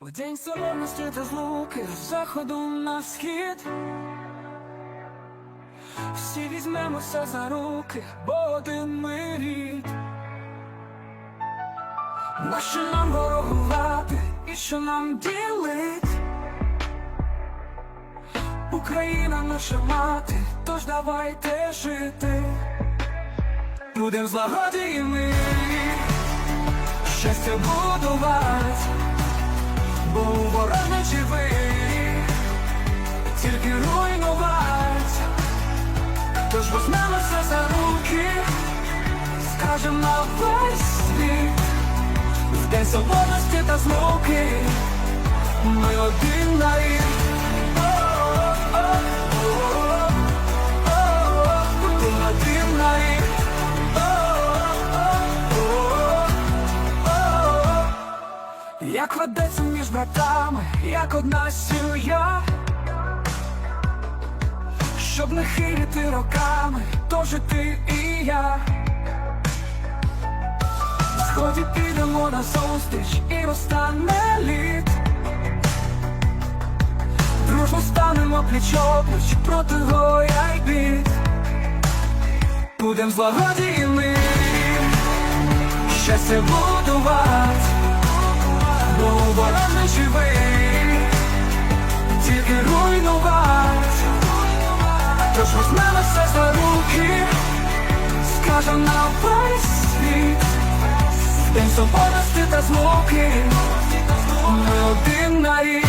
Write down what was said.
У день солоності та злуки з заходу на схід. Всі візьмемося за руки, бо один ми рід. На що нам ворогувати і що нам ділить? Україна наша мати, тож давайте жити. Будем в злагоді і мирі. Щастя будувати бо у ворог не живий, тільки руйнувать, тож візьмемося за руки, скажем на весь світ, в день свободності та злуки, ми один на рік. Як ведеться між братами, як одна сім'я, щоб не хилити роками, то жити і я. Сході підемо на зустріч і розтане лід. Дружно станемо пліч-опліч проти горя й бід. Будем злагоді і щастя будувати. Пора не живий, тільки руйнувать, тож візьмемо все за руки, скажем на весь світ, День свободності та звуки, ми один на рік.